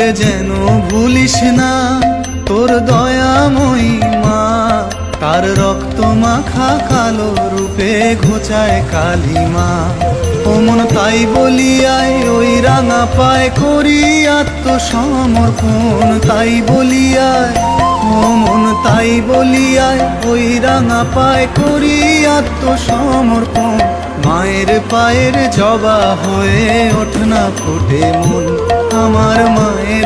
ওরে যেন ভুলিস না তোর দয়াময়ী মা। তার রক্ত মাখা কালো রূপে ঘোচায় কালিমা। অমন তাই বলিয়ায় ওই রাঙা পায় করি আত্মসমর্পণ। তাই বলিয়ায় অমন তাই বলিয়ায় ওই রাঙা পায় করি আত্মসমর্পণ। মায়ের পায়ের জবা হয়ে ওঠ না ফোটে মন। আমার মায়ের